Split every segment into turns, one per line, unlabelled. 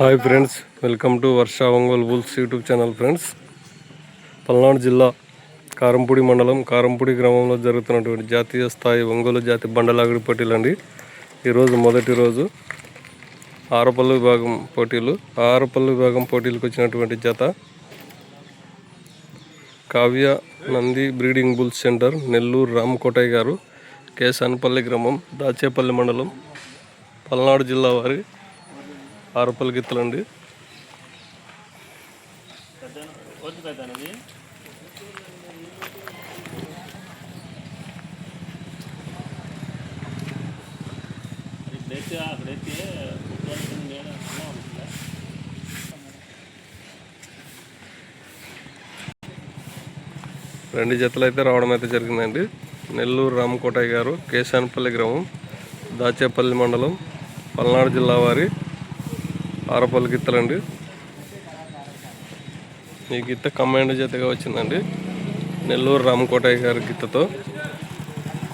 Hi friends welcome to Varsha Ongole bulls YouTube channel friends Palnadu జిల్లా కారంపూడి మండలం కారంపూడి గ్రామంలో జరుగుతున్నటువంటి జాతీయ స్థాయి ఒంగోలు జాతి బండలాగుడి పోటీలు అండి. ఈరోజు మొదటి రోజు ఆరపల్లి విభాగం పోటీలు. ఆరపల్లి విభాగం పోటీలకు వచ్చినటువంటి జత Kavya Nandi breeding bulls centre Nellore Ramakotaiah garu Kesanapalli గ్రామం దాచేపల్లి మండలం పల్నాడు జిల్లా వారి ఆరపల్లి గిత్తలండి. రెండు జతలు అయితే రావడం అయితే జరిగిందండి. నెల్లూరు రామకోటయ్య గారు కేశాన్పల్లి గ్రామం దాచేపల్లి మండలం పల్నాడు జిల్లా వారి ఆరపల్లి గిత్తలండి. ఈ గిత్త కమాండ్ జతగా వచ్చిందండి. నెల్లూరు రామకోటయ్య గారి గిత్తతో.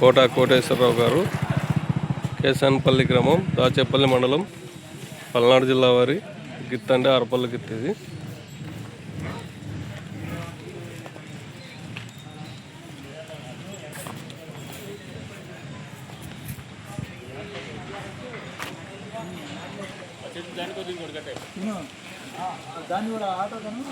కోట కోటేశ్వరరావు గారు. కేశాన్పల్లి గ్రామం దాచేపల్లి మండలం పల్నాడు జిల్లా వారి గిత్త అంటే ఆరపల్లి గిత్త ఇది.
దాన్ని కూడా ఆటో కను